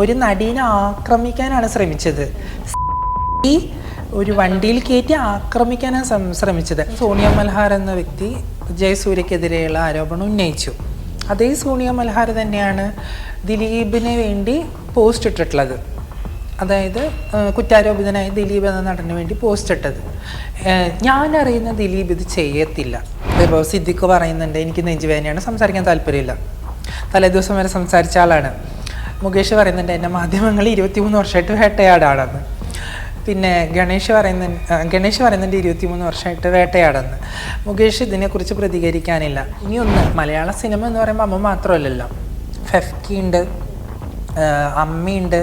ഒരു നടീനെ ആക്രമിക്കാനാണ് ശ്രമിച്ചത്. ഈ ഒരു വണ്ടിയിൽ കയറ്റി ആക്രമിക്കാനാണ് ശ്രമിച്ചത്. സോണിയ മൽഹാർ എന്ന വ്യക്തി ജയസൂര്യക്കെതിരെയുള്ള ആരോപണം ഉന്നയിച്ചു. അതേ സോണിയ മൽഹാർ തന്നെയാണ് ദിലീപിന് വേണ്ടി പോസ്റ്റ് ഇട്ടിട്ടുള്ളത്. അതായത് കുറ്റാരോപിതനായ ദിലീപ് എന്ന നടന് വേണ്ടി പോസ്റ്റ് ഇട്ടത്. ഞാൻ അറിയുന്ന ദിലീപ് ഇത് ചെയ്യത്തില്ല. ഇപ്പോൾ സിദ്ദിഖ് പറയുന്നുണ്ട് എനിക്ക് നെഞ്ചുവേദനയാണ് സംസാരിക്കാൻ താല്പര്യമില്ല. തലേദിവസം വരെ സംസാരിച്ച ആളാണ്. മുകേഷ് പറയുന്നുണ്ട് എന്റെ മാധ്യമങ്ങൾ ഇരുപത്തിമൂന്ന് വർഷമായിട്ട് വേട്ടയാടാണെന്ന്. പിന്നെ ഗണേഷ് പറയുന്ന ഗണേഷ് പറയുന്നുണ്ട് ഇരുപത്തിമൂന്ന് വർഷമായിട്ട് വേട്ടയാടെന്ന്. മുകേഷ് ഇതിനെക്കുറിച്ച് പ്രതികരിക്കാനില്ല. ഇനി ഒന്ന് മലയാള സിനിമ എന്ന് പറയുമ്പോൾ അമ്മ മാത്രമല്ലല്ലോ. ഫെഫ്കി ഉണ്ട് അമ്മയുണ്ട്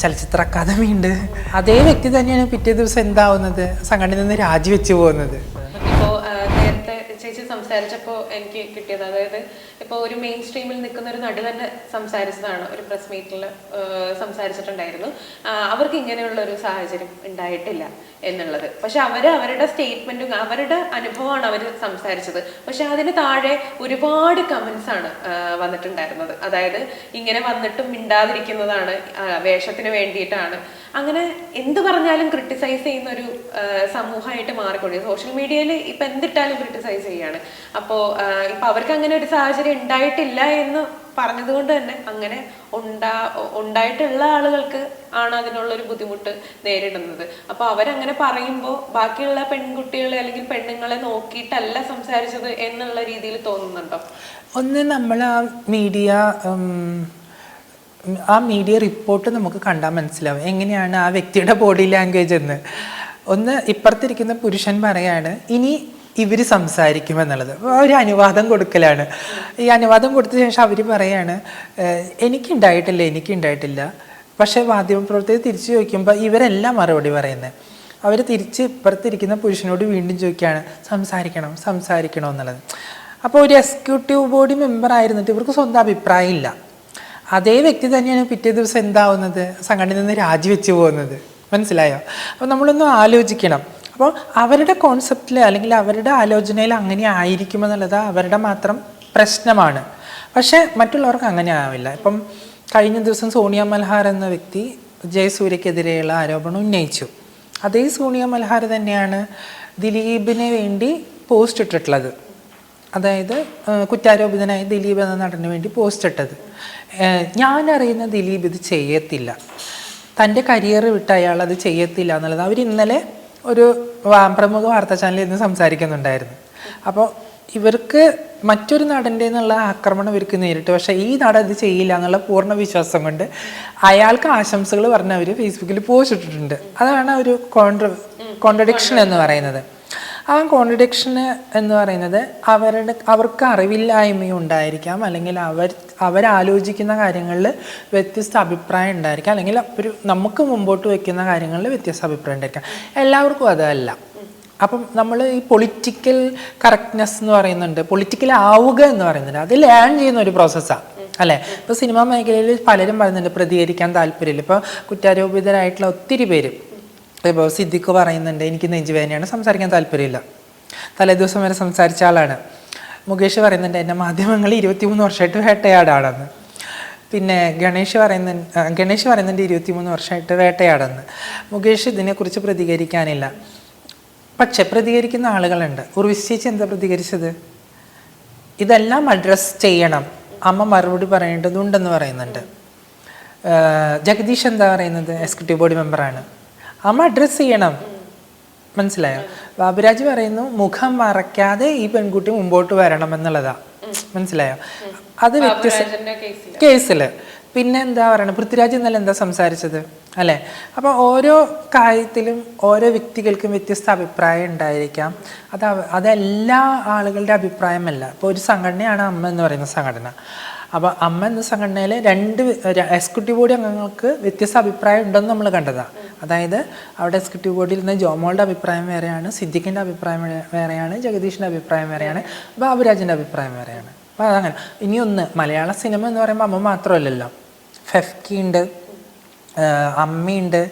ചലച്ചിത്ര അക്കാദമി ഉണ്ട് അതേ വ്യക്തി തന്നെയാണ് പിറ്റേ ദിവസം എന്താവുന്നത്? സംഘടനയിൽ നിന്ന് രാജിവെച്ച് പോകുന്നത്. ഇപ്പോൾ നേരത്തെ ചേച്ചി സംസാരിച്ചപ്പോൾ എനിക്ക് കിട്ടിയത് അതായത് ഇപ്പോൾ ഒരു മെയിൻ സ്ട്രീമിൽ നിൽക്കുന്ന ഒരു നടി തന്നെ സംസാരിച്ചതാണ് ഒരു പ്രസ് മീറ്റിൽ സംസാരിച്ചിട്ടുണ്ടായിരുന്നു. അവർക്ക് ഇങ്ങനെയുള്ള ഒരു സാഹചര്യം ഉണ്ടായിട്ടില്ല എന്നുള്ളത്. പക്ഷെ അവർ അവരുടെ സ്റ്റേറ്റ്മെന്റും അവരുടെ അനുഭവമാണ് അവർ സംസാരിച്ചത്. പക്ഷെ അതിന് താഴെ ഒരുപാട് കമന്റ്സ് ആണ് വന്നിട്ടുണ്ടായിരുന്നത്. അതായത് ഇങ്ങനെ വന്നിട്ടും മിണ്ടാതിരിക്കുന്നതാണ് വേഷത്തിന് വേണ്ടിയിട്ടാണ്. അങ്ങനെ എന്ത് പറഞ്ഞാലും ക്രിട്ടിസൈസ് ചെയ്യുന്ന ഒരു സമൂഹമായിട്ട് മാറിക്കൊണ്ടിരിക്കും സോഷ്യൽ മീഡിയയിൽ ഇപ്പൊ എന്തിട്ടാലും ക്രിട്ടിസൈസ് ചെയ്യാണ്. അപ്പോൾ ഇപ്പൊ അവർക്ക് അങ്ങനെ ഒരു സാഹചര്യം ഉണ്ടായിട്ടില്ല എന്ന് പറഞ്ഞതുകൊണ്ട് തന്നെ അങ്ങനെ ഉണ്ടാ ഉണ്ടായിട്ടുള്ള ആളുകൾക്ക് ആണ് അതിനുള്ള ഒരു ബുദ്ധിമുട്ട് നേരിടുന്നത്. അപ്പൊ അവരങ്ങനെ പറയുമ്പോൾ ബാക്കിയുള്ള പെൺകുട്ടികളെ അല്ലെങ്കിൽ പെണ്ണുങ്ങളെ നോക്കിയിട്ടല്ല സംസാരിച്ചത് എന്നുള്ള രീതിയിൽ തോന്നുന്നുണ്ടോ? ഒന്ന് നമ്മൾ ആ മീഡിയ ആ മീഡിയ റിപ്പോർട്ട് നമുക്ക് കണ്ടാൽ മനസ്സിലാവും. എങ്ങനെയാണ് ആ വ്യക്തിയുടെ ബോഡി ലാംഗ്വേജ് എന്ന്. ഒന്ന് ഇപ്പുറത്തിരിക്കുന്ന പുരുഷൻ പറയാണ് ഇനി ഇവർ സംസാരിക്കുമെന്നുള്ളത് ഒരു അനുവാദം കൊടുക്കലാണ്. ഈ അനുവാദം കൊടുത്ത ശേഷം അവർ പറയാണ് "ഏഹ്, എനിക്കുണ്ടായിട്ടില്ല എനിക്കുണ്ടായിട്ടില്ല. പക്ഷേ മാധ്യമപ്രവർത്തകർ തിരിച്ചു ചോദിക്കുമ്പോൾ ഇവരെല്ലാം മറുപടി പറയുന്നത് അവർ തിരിച്ച് ഇപ്പുറത്തിരിക്കുന്ന പുരുഷനോട് വീണ്ടും ചോദിക്കുകയാണ് സംസാരിക്കണം സംസാരിക്കണം എന്നുള്ളത്. അപ്പോൾ ഒരു എക്സിക്യൂട്ടീവ് ബോഡി മെമ്പർ ആയിരുന്നിട്ട് ഇവർക്ക് സ്വന്തം അഭിപ്രായം ഇല്ല. അതേ വ്യക്തി തന്നെയാണ് പിറ്റേ ദിവസം എന്താവുന്നത്? സംഘടനയിൽ നിന്ന് രാജിവെച്ച് പോകുന്നത്. മനസ്സിലായോ? അപ്പോൾ നമ്മളൊന്ന് ആലോചിക്കണം. അപ്പോൾ അവരുടെ കോൺസെപ്റ്റിൽ അല്ലെങ്കിൽ അവരുടെ ആലോചനയിൽ അങ്ങനെ ആയിരിക്കുമെന്നുള്ളത് അവരുടെ മാത്രം പ്രശ്നമാണ്. പക്ഷേ മറ്റുള്ളവർക്ക് അങ്ങനെ ആവില്ല. ഇപ്പം കഴിഞ്ഞ ദിവസം സോണിയ മൽഹാർ എന്ന വ്യക്തി ജയസൂര്യക്കെതിരെയുള്ള ആരോപണം ഉന്നയിച്ചു. അതേ സോണിയ മൽഹാർ തന്നെയാണ് ദിലീപിന് വേണ്ടി പോസ്റ്റ് ഇട്ടിട്ടുള്ളത്. അതായത് കുറ്റാരോപിതനായ ദിലീപ് എന്ന നടന് വേണ്ടി പോസ്റ്റ് ഇട്ടത്. ഞാനറിയുന്ന ദിലീപ് ഇത് ചെയ്യത്തില്ല. തന്റെ കരിയർ വിട്ട് അയാൾ അത് ചെയ്യത്തില്ല എന്നുള്ളത്. അവർ ഇന്നലെ ഒരു പ്രമുഖ വാർത്താ ചാനലിൽ ഇന്ന് സംസാരിക്കുന്നുണ്ടായിരുന്നു. അപ്പോൾ ഇവർക്ക് മറ്റൊരു നടന്റെ എന്നുള്ള ആക്രമണം ഇവർക്ക് നേരിട്ട്. പക്ഷേ ഈ നടൻ ഇത് ചെയ്യില്ല എന്നുള്ള പൂർണ വിശ്വാസം കൊണ്ട് അയാൾക്ക് ആശംസകൾ പറഞ്ഞ് അവർ ഫേസ്ബുക്കിൽ പോസ്റ്റ് ഇട്ടിട്ടുണ്ട്. അതാണ് ഒരു കോൺട്ര കോൺട്രഡിക്ഷൻ എന്ന് പറയുന്നത്. ആ കോൺട്രഡിക്ഷൻ എന്ന് പറയുന്നത് അവരുടെ അവർക്ക് അറിവില്ലായ്മയും ഉണ്ടായിരിക്കാം. അല്ലെങ്കിൽ അവർ അവരാലോചിക്കുന്ന കാര്യങ്ങളിൽ വ്യത്യസ്ത അഭിപ്രായം ഉണ്ടായിരിക്കാം. അല്ലെങ്കിൽ ഒരു നമുക്ക് മുമ്പോട്ട് വയ്ക്കുന്ന കാര്യങ്ങളിൽ വ്യത്യസ്ത അഭിപ്രായം ഉണ്ടായിരിക്കാം. എല്ലാവർക്കും അതല്ല. അപ്പം നമ്മൾ ഈ പൊളിറ്റിക്കൽ കറക്റ്റ്നെസ് എന്ന് പറയുന്നുണ്ട്. പൊളിറ്റിക്കൽ ആവുക എന്ന് പറയുന്നുണ്ട്. അത് ലേൺ ചെയ്യുന്ന ഒരു പ്രോസസ്സാണ് അല്ലേ? ഇപ്പോൾ സിനിമാ മേഖലയിൽ പലരും പറയുന്നുണ്ട് പ്രതികരിക്കാൻ താല്പര്യമില്ല. ഇപ്പോൾ കുറ്റാരോപിതരായിട്ടുള്ള ഒത്തിരി പേര് ഇപ്പോൾ സിദ്ദിഖ് പറയുന്നുണ്ട് എനിക്ക് നെഞ്ചുവേദനയാണ് സംസാരിക്കാൻ താല്പര്യമില്ല. തലേദിവസം വരെ സംസാരിച്ച ആളാണ്. മുകേഷ് പറയുന്നുണ്ട് എന്റെ മാധ്യമങ്ങൾ ഇരുപത്തിമൂന്ന് വർഷമായിട്ട് വേട്ടയാടാണെന്ന്. പിന്നെ ഗണേഷ് പറയുന്ന ഗണേഷ് പറയുന്നുണ്ട് ഇരുപത്തിമൂന്ന് വർഷമായിട്ട് വേട്ടയാടെന്ന്. മുകേഷ് ഇതിനെക്കുറിച്ച് പ്രതികരിക്കാനില്ല. പക്ഷെ പ്രതികരിക്കുന്ന ആളുകളുണ്ട്. ഉർവിശ് എന്താ പ്രതികരിച്ചത്? ഇതെല്ലാം അഡ്രസ്സ് ചെയ്യണം. അമ്മ മറുപടി പറയേണ്ടതുണ്ടെന്ന് പറയുന്നുണ്ട്. ജഗദീഷ് എന്താ പറയുന്നത്? എക്സിക്യൂട്ടീവ് ബോർഡ് മെമ്പറാണ് അമ്മ അഡ്രസ്സ് ചെയ്യണം. മനസ്സിലായോ? ബാബുരാജ് പറയുന്നു മുഖം മറയ്ക്കാതെ ഈ പെൺകുട്ടി മുമ്പോട്ട് വരണം എന്നുള്ളതാ. മനസ്സിലായോ? അത് വ്യത്യസ്ത കേസിൽ പിന്നെ എന്താ പറയണത് പൃഥ്വിരാജ് ഇന്നലെ എന്താ സംസാരിച്ചത്? അല്ലേ? അപ്പോൾ ഓരോ കാര്യത്തിലും ഓരോ വ്യക്തികൾക്കും വ്യത്യസ്ത അഭിപ്രായം ഉണ്ടായിരിക്കാം. അത് അതെല്ലാ ആളുകളുടെ അഭിപ്രായമല്ല. ഇപ്പോൾ ഒരു സംഘടനയാണ് അമ്മ എന്ന് പറയുന്ന സംഘടന. അപ്പോൾ അമ്മ എന്ന സംഘടനയിൽ രണ്ട് എക്സിക്യൂട്ടീവ് ബോഡി അംഗങ്ങൾക്ക് വ്യത്യസ്ത അഭിപ്രായം ഉണ്ടെന്ന് നമ്മൾ കണ്ടതാണ് അതായത് അവിടെ എക്സിക്യൂട്ടീവ് ബോർഡിൽ നിന്ന് ജോമോളുടെ അഭിപ്രായം വേറെയാണ് സിദ്ദിഖിന്റെ അഭിപ്രായം വേറെയാണ് ജഗദീഷിന്റെ അഭിപ്രായം വേറെയാണ് ബാബുരാജിന്റെ അഭിപ്രായം വേറെയാണ്. അപ്പോൾ അതങ്ങനെ. ഇനിയൊന്ന് മലയാള സിനിമ എന്ന് പറയുമ്പോൾ അമ്മ മാത്രമല്ലല്ലോ. ഫെഫ്കി ഉണ്ട് അമ്മയുണ്ട്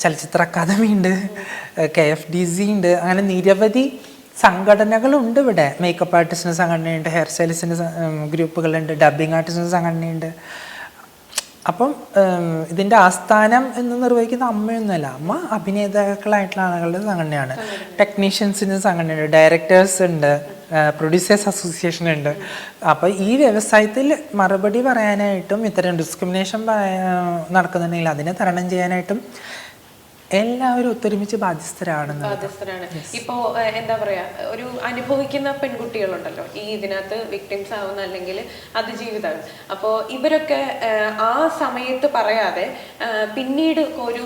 ചലച്ചിത്ര അക്കാദമി ഉണ്ട് കെ എഫ് ഡി സി ഉണ്ട് അങ്ങനെ നിരവധി സംഘടനകളുണ്ട് ഇവിടെ. മേക്കപ്പ് ആർട്ടിസ്റ്റിന്റെ സംഘടനയുണ്ട് ഹെയർ സ്റ്റൈലിസ്റ്റിന്റെ ഗ്രൂപ്പുകളുണ്ട് ഡബിങ് ആർട്ടിസ്റ്റിന്റെ സംഘടനയുണ്ട്. അപ്പം ഇതിന്റെ ആസ്ഥാനം എന്ന് നിർവഹിക്കുന്ന അമ്മയൊന്നുമല്ല. അമ്മ അഭിനേതാക്കളായിട്ടുള്ള ആളുകളുടെ സംഘടനയാണ്. ടെക്നീഷ്യൻസിന് സംഘടനയുണ്ട്. ഡയറക്ടേഴ്സ് ഉണ്ട്. പ്രൊഡ്യൂസേഴ്സ് അസോസിയേഷൻ ഉണ്ട്. അപ്പോൾ ഈ വ്യവസായത്തിൽ മറുപടി പറയാനായിട്ടും ഇത്തരം ഡിസ്ക്രിമിനേഷൻ നടക്കുന്നുണ്ടെങ്കിൽ അതിനെ തരണം ചെയ്യാനായിട്ടും എല്ലാവരും ഒത്തൊരുമിച്ച് ബാധ്യസ്ഥരാണെന്ന് ബാധ്യസ്ഥരാണ്. ഇപ്പോ എന്താ പറയാ ഒരു അനുഭവിക്കുന്ന പെൺകുട്ടികളുണ്ടല്ലോ ഈ ഇതിനകത്ത് വിക്ടിംസ് ആവുന്ന അല്ലെങ്കിൽ അതിജീവിതങ്ങൾ അപ്പോൾ ഇവരൊക്കെ ആ സമയത്ത് പറയാതെ പിന്നീട് ഒരു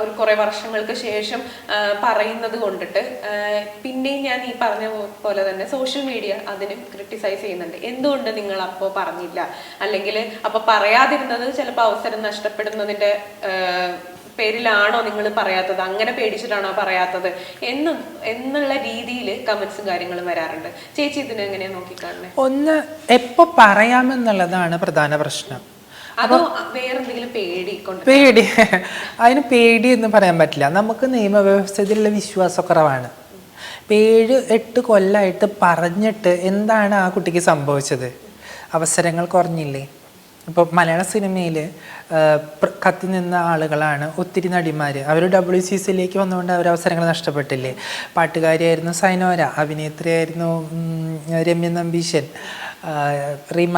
ഒരു കുറെ വർഷങ്ങൾക്ക് ശേഷം പറയുന്നത് കൊണ്ടിട്ട് പിന്നെയും ഞാൻ ഈ പറഞ്ഞ പോലെ തന്നെ സോഷ്യൽ മീഡിയ അതിനും ക്രിട്ടിസൈസ് ചെയ്യുന്നുണ്ട്. എന്തുകൊണ്ട് നിങ്ങൾ അപ്പോൾ പറഞ്ഞില്ല? അല്ലെങ്കിൽ അപ്പോൾ പറയാതിരുന്നത് ചിലപ്പോൾ അവസരം നഷ്ടപ്പെടുന്നതിന്റെ പേരിലാണോ നിങ്ങൾ പറയാത്തത്? അങ്ങനെ പേടിച്ചിട്ടാണോ പറയാത്തത്? എന്നും എന്നുള്ള രീതിയിൽ കമന്റ്സും കാര്യങ്ങളും വരാറുണ്ട്. ചേച്ചി ഇതിനെ എങ്ങനെയാ നോക്കിക്കാണുന്നത് ഒന്ന് എപ്പോ പറയാമെന്നുള്ളതാണ് പ്രധാന പ്രശ്നം. അതോ വേറെന്തെങ്കിലും പേടി പേടി. അതിന് പേടി എന്ന് പറയാൻ പറ്റില്ല. നമുക്ക് നിയമവ്യവസ്ഥയിലുള്ള വിശ്വാസക്കുറവാണ് പേര് ഏഴ് എട്ട് കൊല്ലമായിട്ട് പറഞ്ഞിട്ട് എന്താണ് ആ കുട്ടിക്ക് സംഭവിച്ചത്? അവസരങ്ങൾ കുറഞ്ഞില്ലേ? ഇപ്പോൾ മലയാള സിനിമയിൽ കത്തി നിന്ന ആളുകളാണ് ഒത്തിരി നടിമാർ അവർ ഡബ്ല്യു സി സിയിലേക്ക് വന്നുകൊണ്ട് അവർ അവസരങ്ങൾ നഷ്ടപ്പെട്ടില്ലേ? പാട്ടുകാരിയായിരുന്നു സൈനോര അഭിനേത്രിയായിരുന്നു രമ്യ നമ്പീശൻ റിമ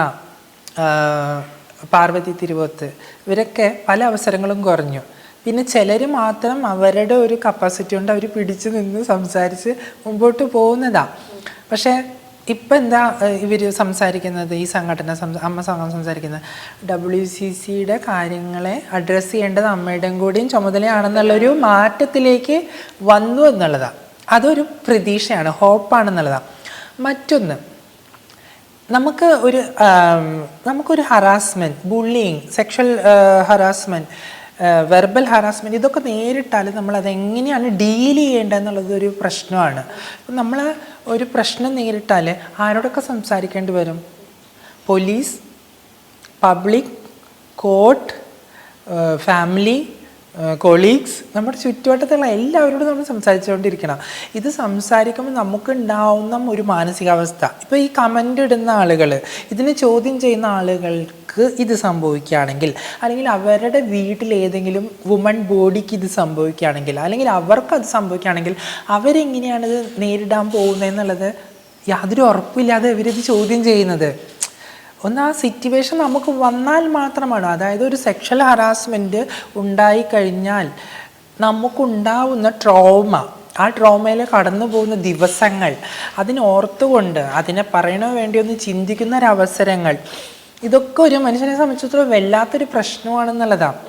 പാർവതി തിരുവോത്ത്. ഇവരൊക്കെ പല അവസരങ്ങളും കുറഞ്ഞു. പിന്നെ ചിലർ മാത്രം അവരുടെ ഒരു കപ്പാസിറ്റി കൊണ്ട് അവർ പിടിച്ചു നിന്ന് സംസാരിച്ച് മുമ്പോട്ട് പോകുന്നതാണ് പക്ഷേ ഇപ്പം എന്താ ഇവർ സംസാരിക്കുന്നത് ഈ സംഘടന അമ്മ സംഘം സംസാരിക്കുന്നത്? ഡബ്ല്യു സി സിയുടെ കാര്യങ്ങളെ അഡ്രസ്സ് ചെയ്യേണ്ടത് അമ്മയുടെയും കൂടിയും ചുമതലയാണെന്നുള്ളൊരു മാറ്റത്തിലേക്ക് വന്നു എന്നുള്ളതാണ് അതൊരു പ്രതീക്ഷയാണ് ഹോപ്പാണെന്നുള്ളതാണ് മറ്റൊന്ന് നമുക്ക് ഒരു നമുക്കൊരു harassment bullying sexual harassment verbal harassment ഇതൊക്കെ നേരിട്ടാൽ നമ്മൾ അതെങ്ങനെയാണ് ഡീൽ ചെയ്യേണ്ടതെന്നുള്ളത് ഒരു പ്രശ്നമാണ്. നമ്മൾ ഒരു പ്രശ്നം നേരിട്ടാൽ ആരോടൊക്കെ സംസാരിക്കേണ്ടി വരും? Police public court family colleagues നമ്മുടെ ചുറ്റുവട്ടത്തുള്ള എല്ലാവരോടും നമ്മൾ സംസാരിച്ചുകൊണ്ടിരിക്കണം. ഇത് സംസാരിക്കുമ്പോൾ നമുക്കുണ്ടാവുന്ന ഒരു മാനസികാവസ്ഥ. ഇപ്പോൾ ഈ കമന്റ് ഇടുന്ന ആളുകൾ ഇതിനെ ചോദ്യം ചെയ്യുന്ന ആളുകൾക്ക് ഇത് സംഭവിക്കുകയാണെങ്കിൽ അല്ലെങ്കിൽ അവരുടെ വീട്ടിൽ ഏതെങ്കിലും വുമൺ ബോഡിക്ക് ഇത് സംഭവിക്കുകയാണെങ്കിൽ അല്ലെങ്കിൽ അവർക്ക് അത് സംഭവിക്കുകയാണെങ്കിൽ അവരെങ്ങനെയാണ് ഇത് നേരിടാൻ പോകുന്നതെന്നുള്ളത് യാതൊരു ഉറപ്പില്ലാതെ ഇവരിത് ചോദ്യം ചെയ്യുന്നത്. ഒന്ന് ആ സിറ്റുവേഷൻ നമുക്ക് വന്നാൽ മാത്രമാണ്. അതായത് ഒരു സെക്ഷൽ ഹറാസ്മെന്റ് ഉണ്ടായിക്കഴിഞ്ഞാൽ നമുക്കുണ്ടാവുന്ന ട്രോമ ആ ട്രോമയിൽ കടന്നു പോകുന്ന ദിവസങ്ങൾ അതിനോർത്തുകൊണ്ട് അതിനെ പറയണോ വേണ്ടി ഒന്ന് ചിന്തിക്കുന്ന ഒരവസരങ്ങൾ ഇതൊക്കെ ഒരു മനുഷ്യനെ സംബന്ധിച്ചിടത്തോളം വല്ലാത്തൊരു പ്രശ്നമാണെന്നുള്ളതാണ്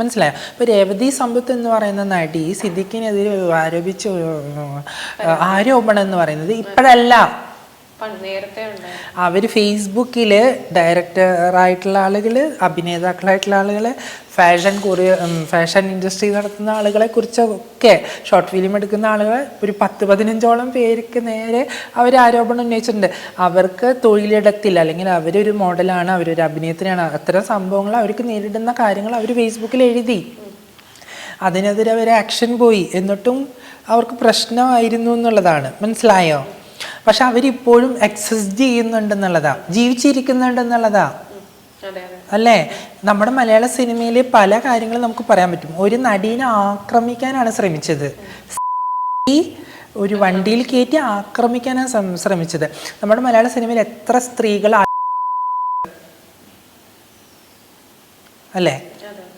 മനസ്സിലായോ? ഇപ്പോൾ രേവതി സമ്പത്ത് എന്ന് പറയുന്ന നടി സിദ്ദിഖിനെതിരെ ആരോപിച്ച ആരോപണം എന്ന് പറയുന്നത് ഇപ്പോഴല്ല. അവർ ഫേസ്ബുക്കിൽ ഡയറക്ടറായിട്ടുള്ള ആളുകൾ അഭിനേതാക്കളായിട്ടുള്ള ആളുകൾ ഫാഷൻ കൊറിയ ഫാഷൻ ഇൻഡസ്ട്രി നടത്തുന്ന ആളുകളെ കുറിച്ചൊക്കെ ഷോർട്ട് ഫിലിം എടുക്കുന്ന ആളുകൾ ഒരു പത്ത് പതിനഞ്ചോളം പേർക്ക് നേരെ അവർ ആരോപണം ഉന്നയിച്ചിട്ടുണ്ട്. അവർക്ക് തൊഴിലിടത്തിൽ അല്ലെങ്കിൽ അവരൊരു മോഡലാണ് അവരൊരു അഭിനേത്രിയാണ് അത്തരം സംഭവങ്ങൾ അവർക്ക് നേരിടുന്ന കാര്യങ്ങൾ അവർ ഫേസ്ബുക്കിൽ എഴുതി. അതിനെതിരെ അവർ ആക്ഷൻ പോയി. എന്നിട്ടും അവർക്ക് പ്രശ്നമായിരുന്നു എന്നുള്ളതാണ്. മനസ്സിലായോ? പക്ഷെ അവരിപ്പോഴും എക്സിസ്റ്റ് ചെയ്യുന്നുണ്ടെന്നുള്ളതാ. ജീവിച്ചിരിക്കുന്നുണ്ടെന്നുള്ളതാ. അല്ലേ? നമ്മുടെ മലയാള സിനിമയിൽ പല കാര്യങ്ങളും നമുക്ക് പറയാൻ പറ്റും. ഒരു നടീനെ ആക്രമിക്കാനാണ് ശ്രമിച്ചത്. ഒരു വണ്ടിയിൽ കയറ്റി ആക്രമിക്കാനാണ് ശ്രമ- ശ്രമിച്ചത്. നമ്മുടെ മലയാള സിനിമയിൽ എത്ര സ്ത്രീകൾ അല്ലേ?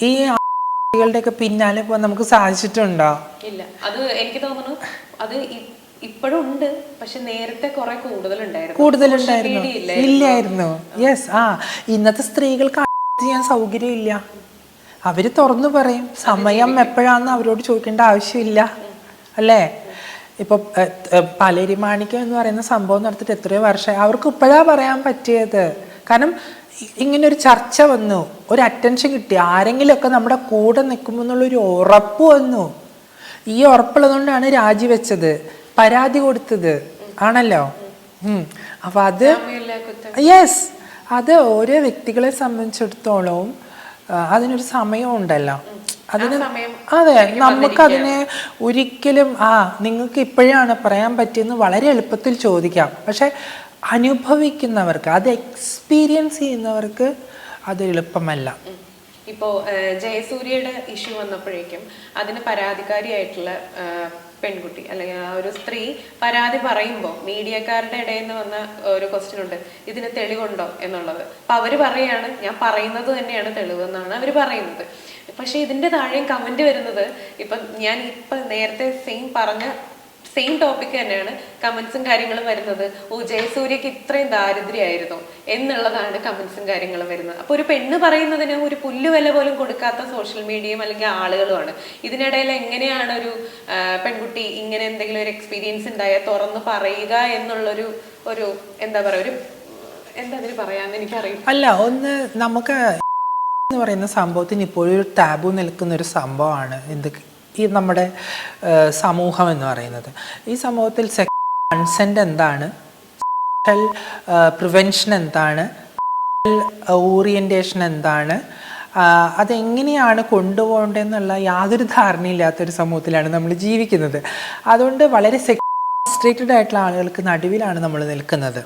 ഈ സ്ത്രീകളുടെയൊക്കെ പിന്നാലെ പോകാൻ നമുക്ക് സാധിച്ചിട്ടുണ്ടോ? ഇല്ല. അത് എനിക്ക് തോന്നുന്നു അത് ഇപ്പോഴും ഉണ്ട് പക്ഷെ നേരത്തെ കുറെ കൂടുതലുണ്ടായിരുന്നു. കൂടുതലുണ്ടായിരുന്നു? ഇല്ലായിരുന്നു. യെസ് ആ. ഇന്നത്തെ സ്ത്രീകൾക്ക് ചെയ്യാൻ സൗകര്യമില്ല. അവർ തുറന്നു പറയും സമയം എപ്പോഴാന്ന് അവരോട് ചോദിക്കേണ്ട ആവശ്യമില്ല. അല്ലേ? ഇപ്പൊ പലരി മാണിക്കം എന്ന് പറയുന്ന സംഭവം നടത്തിയിട്ട് എത്രയോ വർഷം അവർക്ക് ഇപ്പോഴാ പറയാൻ പറ്റിയത്? കാരണം ഇങ്ങനെ ഒരു ചർച്ച വന്നു. ഒരു അറ്റൻഷൻ കിട്ടി. ആരെങ്കിലുമൊക്കെ നമ്മുടെ കൂടെ നിൽക്കുമ്പോൾ എന്നുള്ളൊരു ഉറപ്പ് വന്നു. ഈ ഉറപ്പുള്ളതുകൊണ്ടാണ് രാജിവെച്ചത്. പരാതി കൊടുത്തത്. ആണല്ലോ. അപ്പൊ അത് യെസ്. അത് ഓരോ വ്യക്തികളെ സംബന്ധിച്ചിടത്തോളം അതിനൊരു സമയം ഉണ്ടല്ലോ. അതിന് അതെ നമുക്കതിനെ ഒരിക്കലും ആ നിങ്ങൾക്ക് ഇപ്പോഴാണ് പറയാൻ പറ്റിയെന്ന് വളരെ എളുപ്പത്തിൽ ചോദിക്കാം. പക്ഷെ അനുഭവിക്കുന്നവർക്ക് അത് എക്സ്പീരിയൻസ് ചെയ്യുന്നവർക്ക് അത് എളുപ്പമല്ല. ഇപ്പോ ജയസൂര്യയുടെ ഇഷ്യൂ വന്നപ്പോഴേക്കും അതിന് പരാതിക്കാരിയായിട്ടുള്ള പെൺകുട്ടി അല്ലെങ്കിൽ ആ ഒരു സ്ത്രീ പരാതി പറയുമ്പോൾ മീഡിയക്കാരുടെ ഇടയിൽ നിന്ന് വന്ന ഒരു ക്വസ്റ്റ്യൻ ഉണ്ട് ഇതിന് തെളിവുണ്ടോ എന്നുള്ളത്. അപ്പൊ അവർ പറയാണ് ഞാൻ പറയുന്നത് തന്നെയാണ് തെളിവ് എന്നാണ് അവർ പറയുന്നത്. പക്ഷെ ഇതിന്റെ താഴെയും കമന്റ് വരുന്നത് ഇപ്പൊ ഞാൻ ഇപ്പൊ നേരത്തെ സെയിം പറഞ്ഞ സെയിം ടോപ്പിക് തന്നെയാണ് കമൻസും കാര്യങ്ങളും വരുന്നത്. ഓ ജയസൂര്യക്ക് ഇത്രയും ദാരിദ്ര്യമായിരുന്നു എന്നുള്ളതാണ് കമൻസും കാര്യങ്ങളും വരുന്നത്. അപ്പോൾ ഒരു പെണ്ണ് പറയുന്നതിന് ഒരു പുല്ല് വില പോലും കൊടുക്കാത്ത സോഷ്യൽ മീഡിയയും അല്ലെങ്കിൽ ആളുകളുമാണ്. ഇതിനിടയിൽ എങ്ങനെയാണ് ഒരു പെൺകുട്ടി ഇങ്ങനെ എന്തെങ്കിലും ഒരു എക്സ്പീരിയൻസ് ഉണ്ടായാൽ തുറന്ന് പറയുക എന്നുള്ളൊരു ഒരു എന്താ പറയുക ഒരു എന്താ അതിന് പറയാന്ന് എനിക്കറിയില്ല. അല്ല ഒന്ന് നമുക്ക് എന്ന് പറയുന്ന സംഭവത്തിന് ഇപ്പോഴും ഒരു ടാബു നിൽക്കുന്ന ഒരു സംഭവമാണ്. എന്ത് ഈ നമ്മുടെ സമൂഹം എന്ന് പറയുന്നത്. ഈ സമൂഹത്തിൽ സെക്സ് കൺസെന്റ് എന്താണ്? പ്രിവെൻഷൻ എന്താണ്? ഓറിയന്റേഷൻ എന്താണ്? അതെങ്ങനെയാണ് കൊണ്ടുപോകേണ്ടതെന്നുള്ള യാതൊരു ധാരണയില്ലാത്തൊരു സമൂഹത്തിലാണ് നമ്മൾ ജീവിക്കുന്നത്. അതുകൊണ്ട് വളരെ സെക്സ്ട്രേറ്റഡ് ആയിട്ടുള്ള ആളുകൾക്ക് നടുവിലാണ് നമ്മൾ നിൽക്കുന്നത്.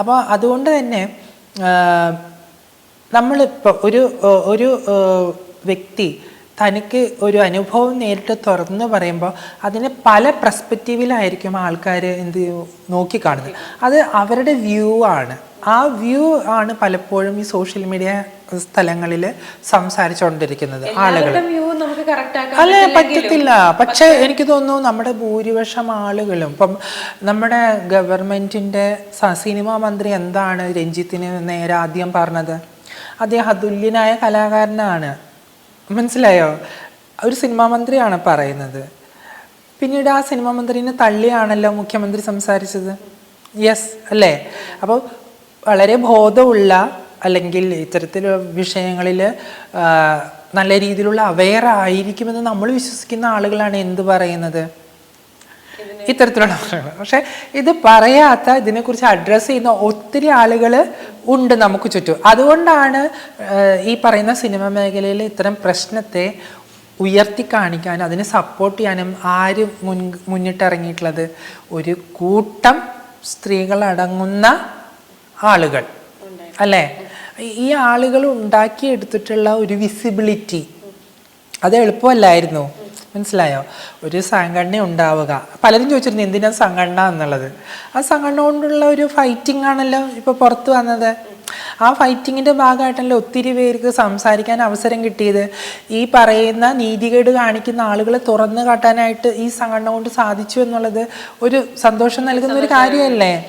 അപ്പോൾ അതുകൊണ്ട് തന്നെ നമ്മളിപ്പോൾ ഒരു ഒരു വ്യക്തി തനിക്ക് ഒരു അനുഭവം നേരിട്ട് തുറന്ന് പറയുമ്പോൾ അതിനെ പല പ്രസ്പെക്റ്റീവിലായിരിക്കും ആൾക്കാർ എന്ത് നോക്കിക്കാണുന്നത് അത് അവരുടെ വ്യൂ ആണ്. ആ വ്യൂ ആണ് പലപ്പോഴും ഈ സോഷ്യൽ മീഡിയ സ്ഥലങ്ങളിൽ സംസാരിച്ചുകൊണ്ടിരിക്കുന്നത് ആളുകൾ അല്ല പറ്റത്തില്ല. പക്ഷെ എനിക്ക് തോന്നുന്നു നമ്മുടെ ഭൂരിപക്ഷം ആളുകളും ഇപ്പം നമ്മുടെ ഗവൺമെന്റിന്റെ സിനിമാ മന്ത്രി എന്താണ് രഞ്ജിത്തിന് നേരെ ആദ്യം പറഞ്ഞത്? അദ്ദേഹം അതുല്യനായ കലാകാരനാണ്. മനസ്സിലായോ? ഒരു സിനിമാ മന്ത്രിയാണ് പറയുന്നത്. പിന്നീട് ആ സിനിമാ മന്ത്രിനെ തള്ളിയാണല്ലോ മുഖ്യമന്ത്രി സംസാരിച്ചത്? യെസ് അല്ലേ? അപ്പോൾ വളരെ ബോധമുള്ള അല്ലെങ്കിൽ ഇത്തരത്തിലുള്ള വിഷയങ്ങളിൽ നല്ല രീതിയിലുള്ള അവെയർ ആയിരിക്കുമെന്ന് നമ്മൾ വിശ്വസിക്കുന്ന ആളുകളാണ് എന്ത് പറയുന്നത്? ഇത്തരത്തിലുള്ള പ്രശ്നങ്ങൾ പക്ഷേ ഇത് പറയാത്ത ഇതിനെക്കുറിച്ച് അഡ്രസ്സ് ചെയ്യുന്ന ഒത്തിരി ആളുകൾ ഉണ്ട് നമുക്ക് ചുറ്റും. അതുകൊണ്ടാണ് ഈ പറയുന്ന സിനിമ മേഖലയിൽ ഇത്തരം പ്രശ്നത്തെ ഉയർത്തി കാണിക്കാനും അതിനെ സപ്പോർട്ട് ചെയ്യാനും ആര് മുൻ മുന്നിട്ടിറങ്ങിയിട്ടുള്ളത്? ഒരു കൂട്ടം സ്ത്രീകളടങ്ങുന്ന ആളുകൾ. അല്ലേ? ഈ- ആളുകൾ ഉണ്ടാക്കിയെടുത്തിട്ടുള്ള ഒരു വിസിബിലിറ്റി അത് എളുപ്പമല്ലായിരുന്നു. മനസ്സിലായോ? ഒരു സംഘടന ഉണ്ടാവുക. പലരും ചോദിച്ചിരുന്നു എന്തിനാ സംഘടന എന്നുള്ളത്? ആ സംഘടന കൊണ്ടുള്ള ഒരു ഫൈറ്റിംഗ് ആണല്ലോ ഇപ്പൊ പുറത്തു വന്നത്. ആ ഫൈറ്റിങ്ങിന്റെ ഭാഗമായിട്ടല്ലോ ഒത്തിരി പേർക്ക് സംസാരിക്കാൻ അവസരം കിട്ടിയത്. ഈ പറയുന്ന നീതികേട് കാണിക്കുന്ന ആളുകളെ തുറന്നു കാട്ടാനായിട്ട് ഈ സംഘടന കൊണ്ട് സാധിച്ചു എന്നുള്ളത് ഒരു സന്തോഷം നൽകുന്ന ഒരു കാര്യമല്ലേ?